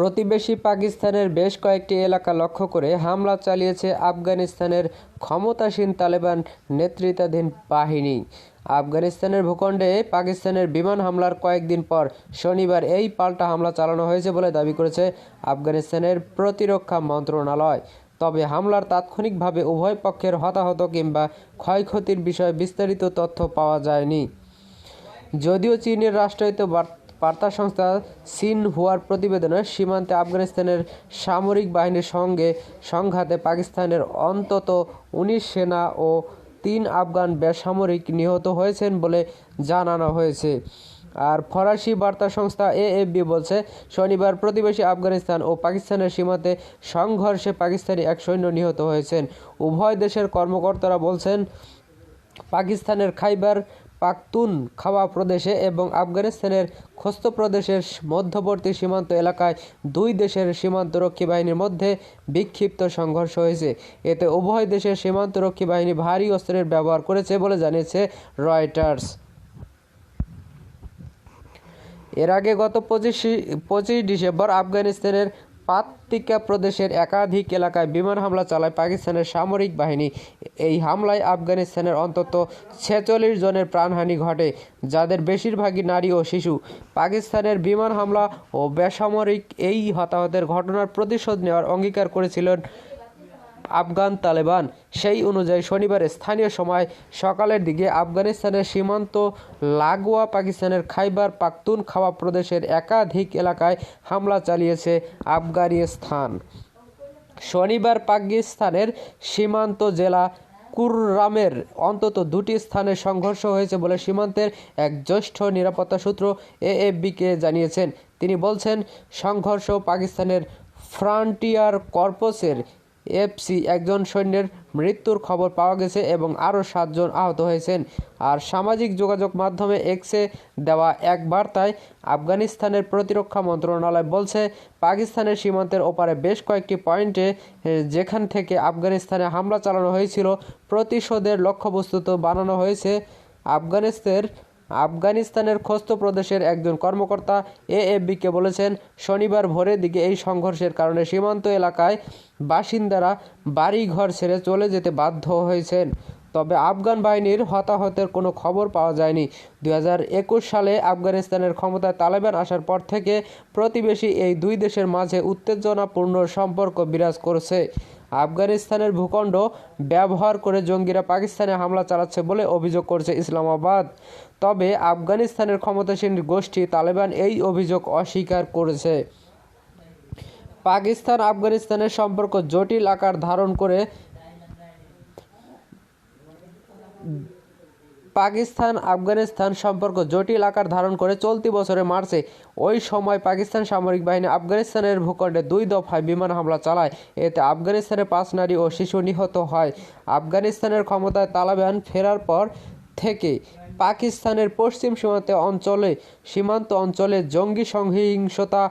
প্রতিবেশী পাকিস্তানের বেশ কয়েকটি এলাকা লক্ষ্য করে হামলা চালিয়েছে আফগানিস্তানের ক্ষমতাসীন তালেবান নেতৃত্বাধীন বাহিনী। আফগানিস্তানের ভূখণ্ডে পাকিস্তানের বিমান হামলার কয়েকদিন পর শনিবার এই পাল্টা হামলা চালানো হয়েছে বলে দাবি করেছে আফগানিস্তানের প্রতিরক্ষা মন্ত্রণালয়। তবে হামলার তাৎক্ষণিকভাবে উভয় পক্ষের হতাহত কিংবা ক্ষয়ক্ষতির বিষয়ে বিস্তারিত তথ্য পাওয়া যায়নি। যদিও চীনের রাষ্ট্রায়ত্ত বার্তা সংস্থা সিনহুয়ার প্রতিবেদনে সীমান্তে আফগানিস্তানের সামরিক বাহিনীর সঙ্গে সংঘাতে পাকিস্তানের অন্তত উনিশ সেনা ও তিন আফগান বেসামরিক নিহত হয়েছেন বলে জানানো হয়েছে। আর ফরাসি বার্তা সংস্থা এএফবি বলছে, শনিবার প্রতিবেশী আফগানিস্তান ও পাকিস্তানের সীমান্তে সংঘর্ষে পাকিস্তানি এক সৈন্য নিহত হয়েছেন। উভয় দেশের কর্মকর্তারা বলছেন, পাকিস্তানের খাইবার পাখতুন খাওয়া প্রদেশে এবং আফগানিস্তানের খোস্ত প্রদেশের মধ্যবর্তী সীমান্ত এলাকায় দুই দেশের সীমান্তরক্ষী বাহিনীর মধ্যে বিক্ষিপ্ত সংঘর্ষ হয়েছে। এতে উভয় দেশের সীমান্তরক্ষী বাহিনী ভারী অস্ত্রের ব্যবহার করেছে বলে জানিয়েছে রয়টার্স। এর আগে গত পঁচিশে, পঁচিশ ডিসেম্বর আফগানিস্তানের পাত্তিকা প্রদেশের একাধিক এলাকায় বিমান হামলা চালায় পাকিস্তানের সামরিক বাহিনী। এই হামলায় আফগানিস্তানের অন্তত ছেচল্লিশ জনের প্রাণহানি ঘটে, যাদের বেশিরভাগই নারী ও শিশু। পাকিস্তানের বিমান হামলা ও বেসামরিক এই হতাহতের ঘটনার প্রতিশোধ নেওয়ার অঙ্গীকার করেছিলেন আফগান তালেবান। সেই অনুযায়ী শনিবার স্থানীয় সময় সকালের দিকে আফগানিস্তানের সীমান্ত লাগোয়া পাকিস্তানের খাইবার পাখতুন খাওয়া প্রদেশের একাধিক এলাকায় হামলা চালিয়েছে আফগানিস্তান। শনিবার পাকিস্তানের সীমান্ত জেলা কুররামের অন্তত দুটি স্থানে সংঘর্ষ হয়েছে বলে সীমান্তের এক জ্যেষ্ঠ নিরাপত্তা সূত্র এএফবিকে জানিয়েছেন। তিনি বলছেন, সংঘর্ষ পাকিস্তানের ফ্রন্টিয়ার কর্পসের এফসি একজন সৈন্যের মৃত্যুর খবর পাওয়া গেছে এবং আরও সাতজন আহত হয়েছেন। আর সামাজিক যোগাযোগ মাধ্যমে এক্সে দেওয়া এক বার্তায় আফগানিস্তানের প্রতিরক্ষা মন্ত্রণালয় বলছে, পাকিস্তানের সীমান্তের ওপারে বেশ কয়েকটি পয়েন্টে যেখান থেকে আফগানিস্তানে হামলা চালানো হয়েছিল, প্রতিশোধের লক্ষ্যবস্তুত বানানো হয়েছে আফগানিস্তানের আফগানিস্তানের খোস্ত প্রদেশের একজন কর্মকর্তা এএফবিকে বলেছেন, শনিবার ভোরের দিকে এই সংঘর্ষের কারণে সীমান্ত এলাকায় বাসিন্দারা বাড়িঘর ছেড়ে চলে যেতে বাধ্য হয়েছেন। তবে আফগান বাহিনীর হতাহতের কোনো খবর পাওয়া যায়নি। দু হাজার একুশ সালে আফগানিস্তানের ক্ষমতায় তালেবান আসার পর থেকে প্রতিবেশী এই দুই দেশের মাঝে উত্তেজনাপূর্ণ সম্পর্ক বিরাজ করছে। আফগানিস্তানের ভূখণ্ড ব্যবহার করে জঙ্গিরা পাকিস্তানে হামলা চালাচ্ছে বলে অভিযোগ করছে ইসলামাবাদ। তবে আফগানিস্তানের ক্ষমতাসীন গোষ্ঠী তালেবান এই অভিযোগ অস্বীকার করেছে। পাকিস্তান আফগানিস্তানের সম্পর্ক জটিল আকার ধারণ করে পাকিস্তান, আফগানিস্তান সম্পর্ক জটিল আকার ধারণ করে চলতি বছরের মার্চে ওই সময় পাকিস্তান সামরিক বাহিনী আফগানিস্তানের ভূখণ্ডে দুই দফায় বিমান হামলা চালায়। এতে আফগানিস্তানের পাঁচ নারী ও শিশু নিহত হয়। আফগানিস্তানের ক্ষমতায় তালেবান ফেরার পর থেকে পাকিস্তানের পশ্চিম সীমান্তে অঞ্চলে, সীমান্ত অঞ্চলে জঙ্গি সহিংসতা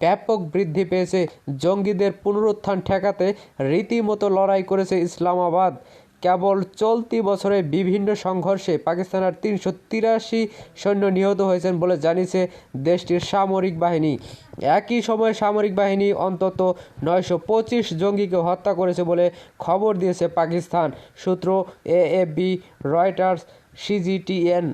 ব্যাপক বৃদ্ধি পেয়েছে। জঙ্গিদের পুনরুত্থান ঠেকাতে রীতিমতো লড়াই করেছে ইসলামাবাদ। কেবল চলতি বছরে বিভিন্ন সংঘর্ষে পাকিস্তানের তিনশো তিরাশি সৈন্য নিহত হয়েছেন বলে জানিয়েছে দেশটির সামরিক বাহিনী। একই সময়ে সামরিক বাহিনী অন্তত নয়শো পঁচিশ জঙ্গিকে হত্যা করেছে বলে খবর দিয়েছে পাকিস্তান। সূত্র এএফবি রয়টার্স, সিজিটিএন।